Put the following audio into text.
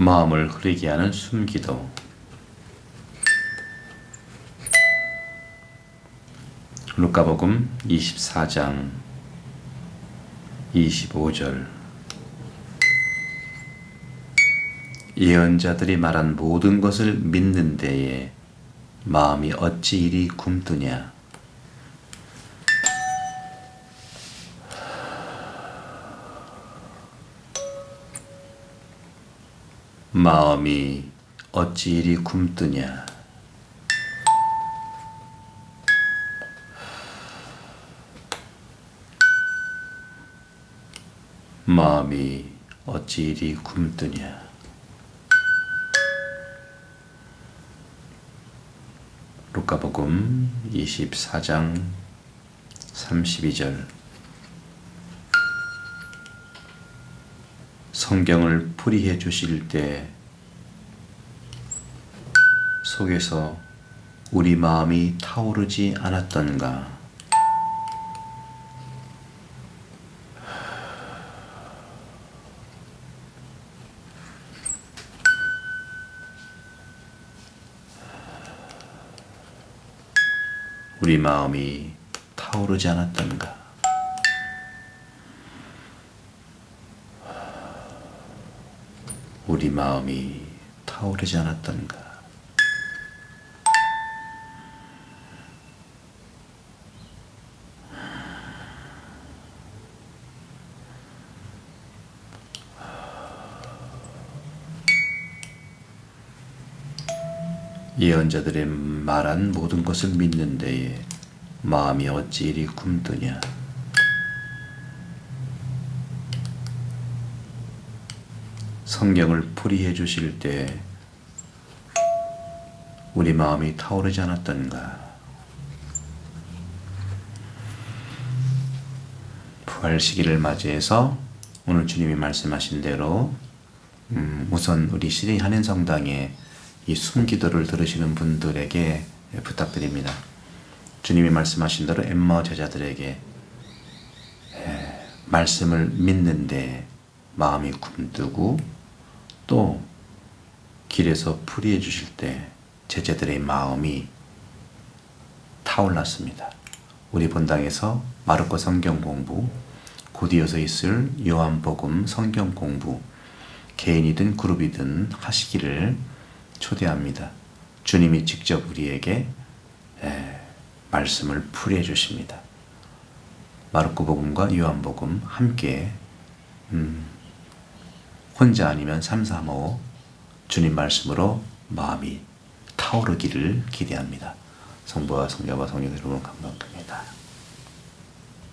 마음을 흐리게 하는 숨기도. 루카복음 24장 25절. 예언자들이 말한 모든 것을 믿는 데에 마음이 어찌 이리 굼뜨냐 마음이 어찌 이리 굼뜨냐? 마음이 어찌 이리 굼뜨냐? 루카복음 24장 32절 성경을 풀이해 주실 때 속에서 우리 마음이 타오르지 않았던가? 우리 마음이 타오르지 않았던가 우리 마음이 타오르지 않았던가? 예언자들의 말한 모든 것을 믿는 데에 마음이 어찌 이리 굼뜨냐 성경을 풀이해 주실 때 우리 마음이 타오르지 않았던가 부활 시기를 맞이해서 오늘 주님이 말씀하신 대로 음, 우선 우리 시리 한인 성당에 이 숨기도를 들으시는 분들에게 부탁드립니다. 주님이 말씀하신 대로 엠마 제자들에게 에, 말씀을 믿는데 마음이 굼뜨고 또 길에서 풀이해 주실 때 제자들의 마음이 타올랐습니다. 우리 본당에서 마르코 성경 공부, 곧 이어서 있을 요한복음 성경 공부, 개인이든 그룹이든 하시기를 초대합니다. 주님이 직접 우리에게 에, 말씀을 풀이해 주십니다. 마르코 복음과 요한 복음 함께 음, 혼자 아니면 3, 3, 5 주님 말씀으로 마음이 타오르기를 기대합니다. 성부와 성자와 성령 여러분 감사합니다.